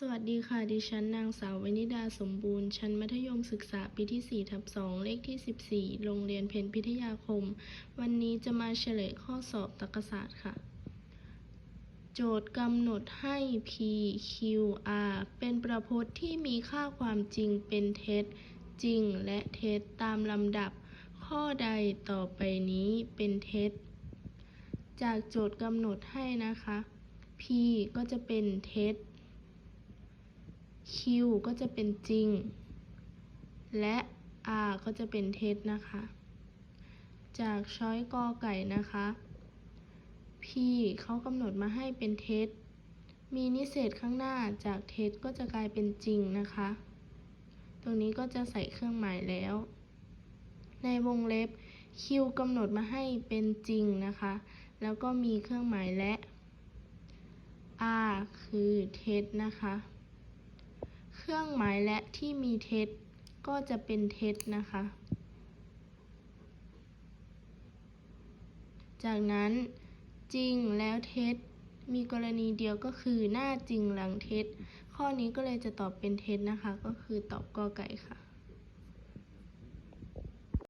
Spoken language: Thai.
สวัสดีค่ะ ดิฉันนางสาววนิดาสมบูรณ์ ชั้นมัธยมศึกษาปีที่4ทับ2เลขที่ 14 โรงเรียนเพ็ญพิทยาคม วันนี้จะมาเฉลยข้อสอบตรรกศาสตร์ค่ะ โจทย์กำหนดให้ P Q R เป็นประพจน์ที่มีค่าความจริงเป็นเท็จ จริงและเท็จตามลำดับ ข้อใดต่อไปนี้เป็นเท็จ จากโจทย์กำหนดให้นะคะ P ก็จะเป็นเท็จ Q ก็จะเป็นจริง และ R ก็จะเป็นเท็จนะคะ จากช้อยกอไก่นะคะ P เขากำหนดมาให้เป็นเท็จ มีนิเศษข้างหน้าจากเท็จก็จะกลายเป็นจริงนะคะ ตรงนี้ก็จะใส่เครื่องหมายแล้ว ในวงเล็บ Q กำหนดมาให้เป็นจริงนะคะ แล้วก็มีเครื่องหมายและ R คือเท็จนะคะ เครื่องหมายและที่มีเท็จก็จะเป็นเท็จนะคะ จากนั้นจริงแล้วเท็จมีกรณีเดียวก็คือหน้าจริงหลังเท็จ ข้อนี้ก็เลยจะตอบเป็นเท็จนะคะ ก็คือตอบกอไก่ค่ะ